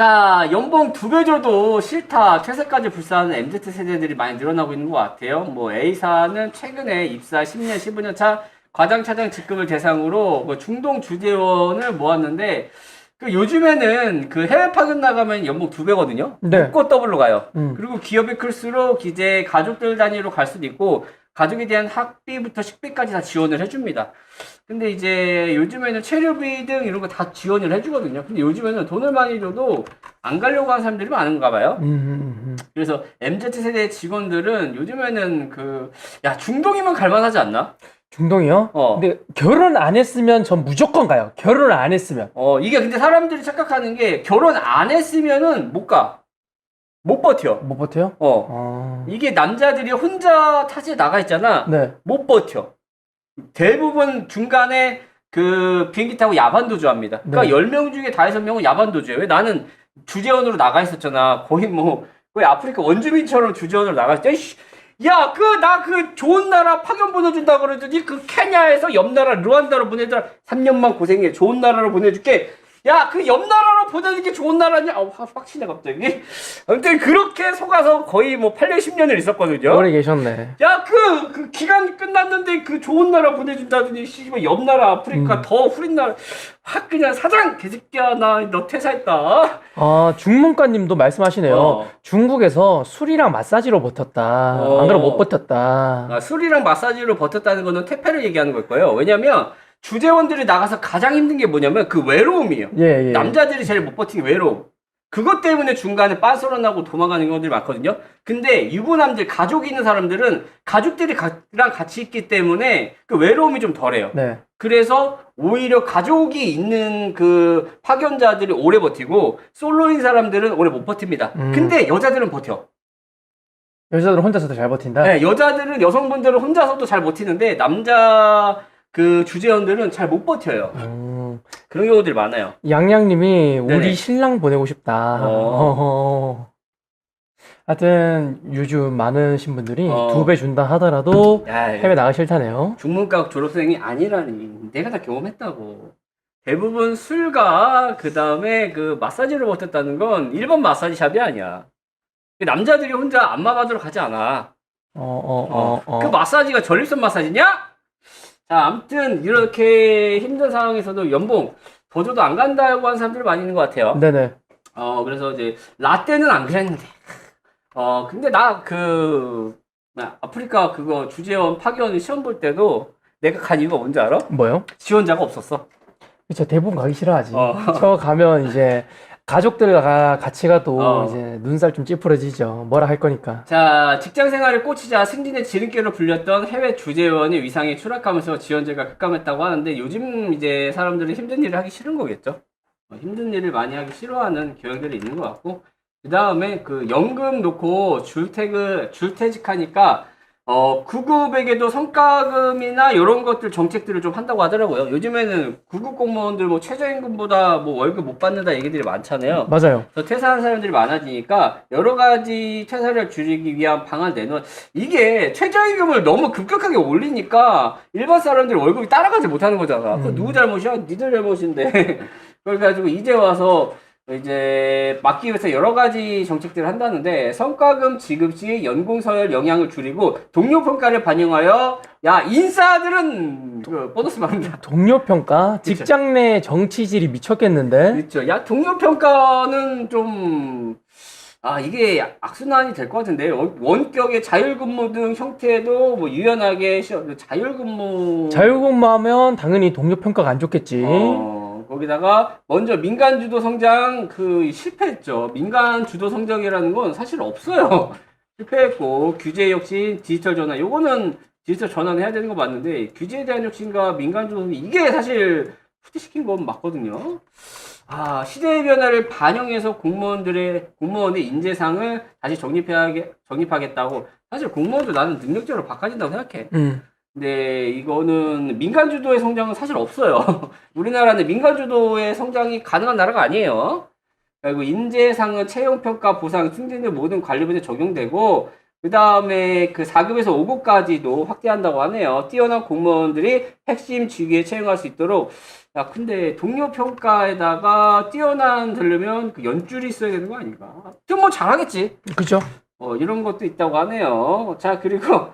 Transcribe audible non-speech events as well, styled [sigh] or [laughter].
자, 연봉 두 배 줘도 싫다. 퇴사까지 불사하는 MZ 세대들이 많이 늘어나고 있는 것 같아요. 뭐 A사는 최근에 입사 10년, 15년 차 과장 차장 직급을 대상으로 뭐 중동 주재원을 모았는데 그 요즘에는 그 해외 파견 나가면 연봉 두 배거든요. 네. 묶고 더블로 가요. 음. 그리고 기업이 클수록 이제 가족들 단위로 갈 수도 있고 가족에 대한 학비부터 식비까지 다 지원을 해줍니다. 근데 이제 요즘에는 체류비 등 이런 거 다 지원을 해주거든요. 근데 요즘에는 돈을 많이 줘도 안 가려고 하는 사람들이 많은가 봐요. 음, 음, 음. 그래서 MZ 세대 직원들은 요즘에는 그, 야, 중동이면 갈만하지 않나? 중동이요? 어. 근데 결혼 안 했으면 전 무조건 가요. 결혼을 안 했으면. 어, 이게 근데 사람들이 착각하는 게 결혼 안 했으면은 못 가. 못 버텨. 못 버텨요? 어. 어. 이게 남자들이 혼자 타지에 나가 있잖아. 네. 못 버텨. 대부분 중간에 그 비행기 타고 야반도주 합니다. 그러니까 네. 10명 중에 다섯 명은 야반도주예요. 왜 나는 주재원으로 나가 있었잖아. 거의 뭐, 거의 아프리카 원주민처럼 주재원으로 나가. 씨, 야, 그, 나 그 좋은 나라 파견 보내준다 그러더니 그 케냐에서 옆 나라 르완다로 보내더라. 3년만 고생해. 좋은 나라로 보내줄게. 야, 그 옆 나라로 보내는 게 좋은 나라냐? 아, 확, 확신해, 갑자기. 아무튼 그렇게 속아서 거의 뭐 8년, 10년을 있었거든요. 오래 계셨네. 야, 그, 그 기간 끝났는데 그 좋은 나라 보내준다더니, 씨발, 옆 나라 아프리카 음. 더 후린 나라. 확 그냥 사장, 개새끼야, 나 너 퇴사했다. 아, 중문과님도 말씀하시네요. 어. 중국에서 술이랑 마사지로 버텼다. 어. 안 그러면 못 버텼다. 아, 술이랑 마사지로 버텼다는 거는 퇴폐를 얘기하는 걸 거예요. 왜냐면, 주재원들이 나가서 가장 힘든 게 뭐냐면 그 외로움이에요. 예, 예. 남자들이 제일 못 버티는 게 외로움. 그것 때문에 중간에 빤소로 나고 도망가는 경우들이 많거든요. 근데 유부남들, 가족이 있는 사람들은 가족들이 랑 같이 있기 때문에 그 외로움이 좀 덜해요. 네. 그래서 오히려 가족이 있는 그 파견자들이 오래 버티고 솔로인 사람들은 오래 못 버팁니다. 음. 근데 여자들은 버텨. 여자들은 혼자서도 잘 버틴다. 네, 여자들은 여성분들은 혼자서도 잘 버티는데 남자 그 주재원들은 잘 못 버텨요. 음, 그런 경우들이 많아요. 양양님이 네네. 우리 신랑 보내고 싶다. 어. 어허. 하여튼 요즘 많으신 분들이 어. 두 배 준다 하더라도 야, 해외 나가 싫다네요. 중문과 졸업생이 아니라니. 내가 다 경험했다고. 대부분 술과 그 다음에 그 마사지를 버텼다는 건 일반 마사지 샵이 아니야. 남자들이 혼자 안마 받으러 가지 않아. 어, 어, 어, 어. 그 마사지가 전립선 마사지냐? 자, 아무튼 이렇게 힘든 상황에서도 연봉 더 줘도 안 간다고 하는 사람들이 많이 있는 것 같아요. 네네. 어, 그래서 이제 라떼는 안 그랬는데. [laughs] 어, 근데 나그 아프리카 그거 주재원 파견 시험 볼 때도 내가 간 이유가 뭔지 알아? 뭐요? 지원자가 없었어. 그쵸, 대부분 가기 싫어하지. 어. 저 가면 이제 가족들과 같이 가도 어. 이제 눈살 좀 찌푸러지죠. 뭐라 할 거니까. 자, 직장 생활을 꽂히자 승진의 지름길로 불렸던 해외 주재원의 위상이 추락하면서 지원자가 급감했다고 하는데 요즘 이제 사람들은 힘든 일을 하기 싫은 거겠죠. 어, 힘든 일을 많이 하기 싫어하는 경향들이 있는 것 같고 그 다음에 그 연금 놓고 줄퇴근 줄퇴직하니까 어 구급에게도 성과금이나 이런 것들 정책들을 좀 한다고 하더라고요. 요즘에는 구급 공무원들 뭐 최저임금보다 뭐 월급 못 받는다 얘기들이 많잖아요. 맞아요. 그래서 퇴사하는 사람들이 많아지니까 여러 가지 퇴사를 줄이기 위한 방안 내놓은 이게 최저임금을 너무 급격하게 올리니까 일반 사람들이 월급이 따라가지 못하는 거잖아. 음. 누구 잘못이야? 니들 잘못인데. [laughs] 그래가지고 이제 와서 이제 막기 위해서 여러 가지 정책들을 한다는데 성과금 지급 시 연공 서열 영향을 줄이고 동료 평가를 반영하여 야 인사들은 그 보너스 받는다. 동료 평가, 직장 내 정치질이 미쳤겠는데. 그렇죠. 야 동료 평가는 좀 아, 이게 악순환이 될 것 같은데, 원- 원격의 자율근무 등 형태도 뭐 유연하게 시- 그 자율근무. 자율근무하면 당연히 동료 평가가 안 좋겠지. 어, 거기다가 먼저 민간 주도 성장 그 실패했죠. 민간 주도 성장이라는 건 사실 없어요. [laughs] 실패했고, 규제 혁신, 디지털 전환. 요거는 디지털 전환해야 되는 거 맞는데, 규제에 대한 혁신과 민간 주도 성장, 이게 사실 후퇴시킨 건 맞거든요. 아, 시대의 변화를 반영해서 공무원들의, 공무원의 인재상을 다시 정립해야, 정립하겠다고. 사실 공무원도 나는 능력적으로 바꿔진다고 생각해. 음. 근데 이거는 민간 주도의 성장은 사실 없어요. [laughs] 우리나라는 민간 주도의 성장이 가능한 나라가 아니에요. 그리고 인재상은 채용 평가 보상 승진의 모든 관리부에 적용되고 그 다음에 그 4급에서 5급까지도 확대한다고 하네요. 뛰어난 공무원들이 핵심 직위에 채용할 수 있도록. 야, 근데 동료 평가에다가 뛰어난 들려면 그 연줄이 있어야 되는 거 아닌가? 좀 뭐 잘하겠지. 그죠? 어, 이런 것도 있다고 하네요. 자, 그리고